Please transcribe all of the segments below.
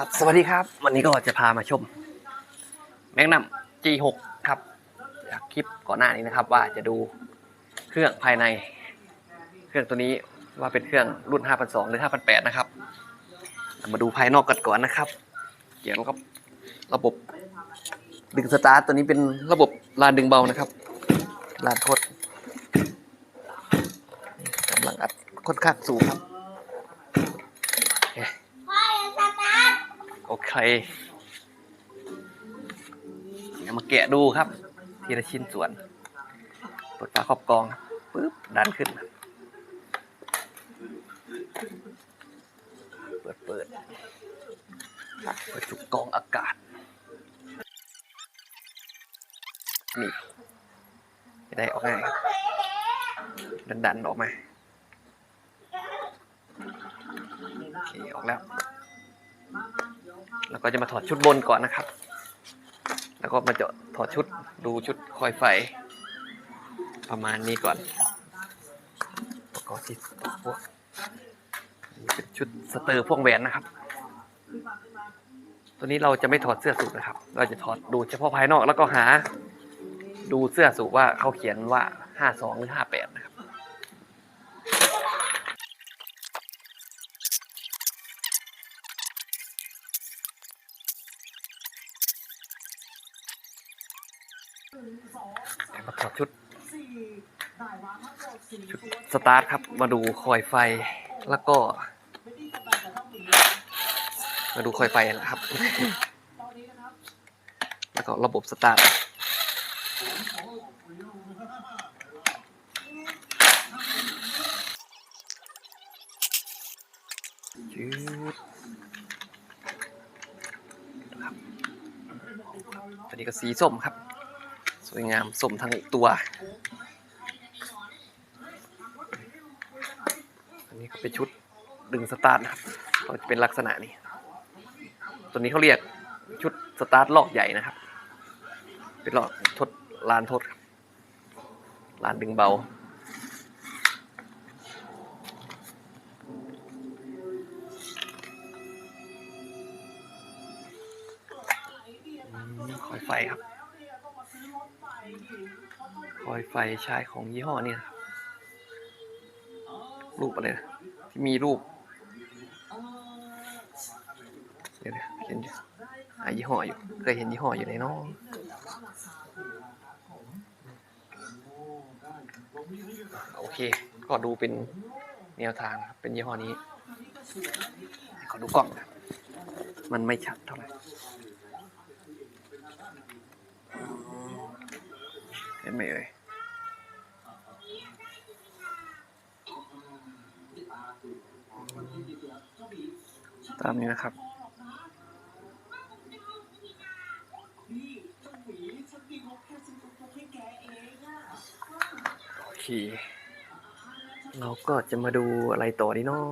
ครับสวัสดีครับ วันนี้ก็จะพามาชมแมกนัม G6 ครับจากคลิปก่อนหน้านี้นะครับ ว่าจะดูเครื่องภายใน เครื่องตัวนี้ว่าเป็นเครื่องรุ่น 5,200หรือ5,800นะครับ มาดูภายนอกกันก่อนนะครับเกี่ยวกับระบบดึงสตาร์ทตัวนี้เป็นระบบลานดึงเบานะครับลานทดกำลังอัดค่อนข้างสูงครับ โอเคเดี๋ยวมาแกะดูครับ ทีละชิ้นส่วนเปิดฝาครอบกองปึ๊บดันขึ้น เปิดเปิดปิดจุกองอากาศนี่จะได้ออกง่ายดันดันๆออกมาโอเคออกแล้ว แล้วก็จะมาถอดชุดบนก่อนนะครับ แล้วก็มาเจาะถอดชุดดูชุดคอยไฟ ประมาณนี้ก่อนประกอบที่พวกนี่เป็นชุดสเตอร์พวกแหวนนะครับ ตัวนี้เราจะไม่ถอดเสื้อสูทนะครับ เราจะถอดดูเฉพาะภายนอกแล้วก็หา ดูเสื้อสูทว่าเขาเขียนว่า 52 หรือ 58 นะครับ ชุด ชุดสตาร์ทครับ มาดูคอยไฟแล้วก็ มาดูคอยไฟนะครับ แล้วก็ระบบสตาร์ทชืดครับอันนี้ก็สีส้มครับส วยงามสมทั้งตัว อันนี้ก็เป็นชุดดึงสตาร์ทนะครับก็จะเป็นลักษณะนี้ ตัวนี้เขาเรียกชุดสตาร์ทลอกใหญ่นะครับ เป็นลอกทดลานทดครับลานดึงเบาคอยไฟครับ คอยไฟใช้ของยี่ห้อเนี่ยรูปอะไรนะที่มีรูปเดี๋ยวเห็นอยู่หายี่ห้ออยู่เคยเห็นยี่ห้ออยู่ในน้องโอเค ก็ดูเป็นแนวทางครับเป็นยี่ห้อนี้ขอดูกล้องนะมันไม่ชัดเท่าไหร่ เห็นไหมเอ่ยตามนี้นะครับ โอเค เราก็จะมาดูอะไรต่อดีเนาะ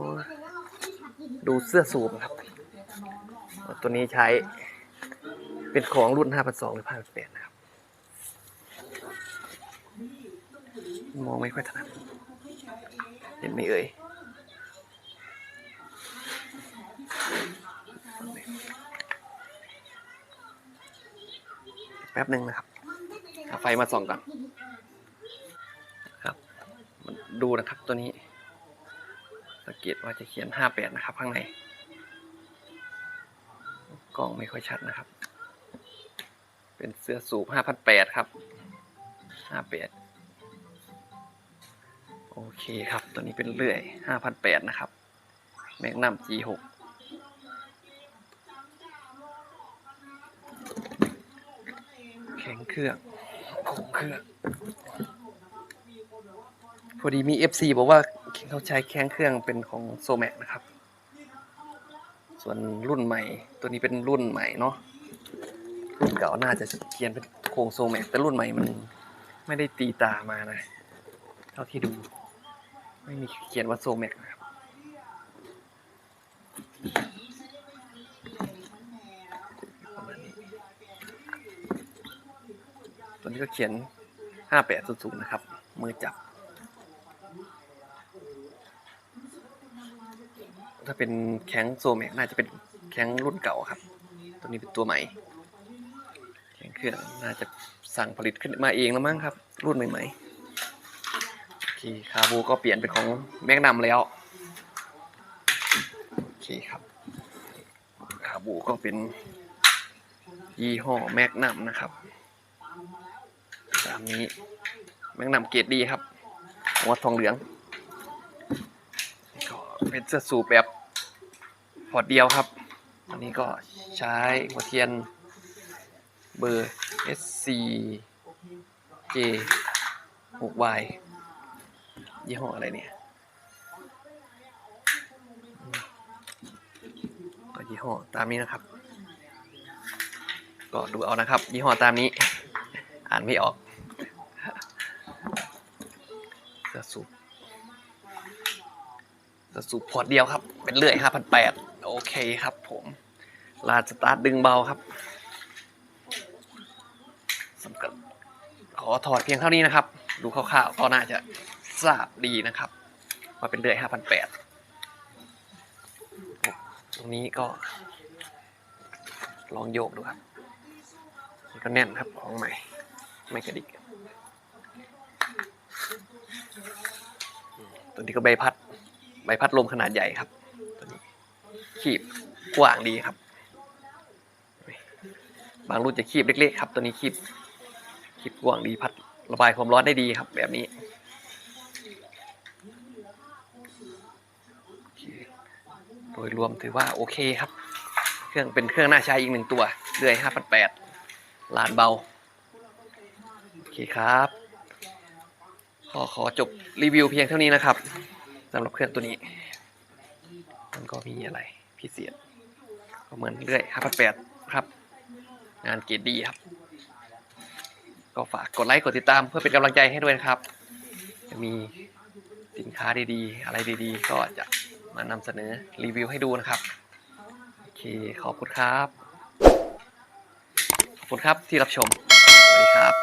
ดูเสื้อสูทครับ ตัวนี้ใช้เป็นของรุ่น 5,200หรือ5,800นะครับ มองไม่ค่อยถนัดเห็นไหมเอ่ยแป๊บหนึ่งนะครับเอาไฟมาส่องก่อนครับมันดูนะครับตัวนี้สังเกตว่าจะเขียน 58 นะครับ ข้างใน กล้องไม่ค่อยชัดนะครับ เป็นเสื้อสูบ 5,800 ครับ 58 โอเคครับ ตัวนี้เป็นเลื่อย 5,800 นะครับ แมกนัม G6 แข็งเครื่องโค้งเครื่อง พอดีมี FC บอกว่าเขาใช้แข้งเครื่องเป็นของโซแมกนะครับ ส่วนรุ่นใหม่ ตัวนี้เป็นรุ่นใหม่เนาะ รุ่นเก่าน่าจะเขียนเป็นโครงโซแมกแต่รุ่นใหม่มันไม่ได้ตีตามานะ เท่าที่ดู ไม่มีเขียนว่าโซแมกนะครับตัวนี้ก็เขียน 5800นะครับ มือจับ ถ้าเป็นแข้งโซแมกน่าจะเป็นแข้งรุ่นเก่าครับ ตัวนี้เป็นตัวใหม่แข้งเครื่องน่าจะสั่งผลิตขึ้นมาเองแล้วมั้งครับ รุ่นใหม่ๆ คคาบูก็เปลี่ยนเป็นของแมกนัมแล้ว โอเคครับ คาบูก็เป็นยี่ห้อแมกนัมนะครับ ตามนี้แมกนัมเกรดดีครับหัวทองเหลืองก็เป็นเสื้อสูบแบบพอร์ตเดียวครับ อันนี้ก็ใช้หัวเทียนเบอร์ SC J 6 Y ยี่ห้ออะไรเนี่ยอืมก็ยี่ห้อตามนี้นะครับ ก็ดูเอานะครับ ยี่ห้อตามนี้ อ่านไม่ออกเสื้อสูบจะสูบพอร์ตเดียวครับ เป็นเลื่อยห้าพันแปดโอเคครับผมลาสตาร์ทดึงเบาครับสำหรับขอถอดเพียงเท่านี้นะครับ ดูคร่าวๆก็น่าจะ ทราบดีนะครับว่าเป็นเลื่อยห้าพันแปดตรงนี้ก็ ลองโยกดูครับก็แน่นครับของใหม่ ไม่กระดิกตัวนี้ก็ใบพัด ใบพัดลมขนาดใหญ่ครับ ตัวนี้คีบกว้างดีครับ บางรุ่นจะคีบเล็กๆครับ ตัวนี้คีบคีบกว้างดีพัดระบายความร้อนได้ดีครับ แบบนี้โอเค โดยรวมถือว่าโอเคครับ เครื่องเป็นเครื่องน่าใช้อีกหนึ่งตัวเรื่อยห้าพันแปดลานเบา โอเคครับขอขอจบรีวิวเพียงเท่านี้นะครับสำหรับเครื่องตัวนี้ มันก็มีอะไรพิเศษก็เหมือนเรื่อย588ครับ งานเกรดดีครับ ก็ฝากกดไลค์กดติดตามเพื่อเป็นกำลังใจให้ด้วยนะครับ จะมีสินค้าดีๆ อะไรดีๆ ก็จะ มานำเสนอรีวิวให้ดูนะครับโอเคขอบคุณครับ ขอบคุณครับที่รับชม สวัสดีครับ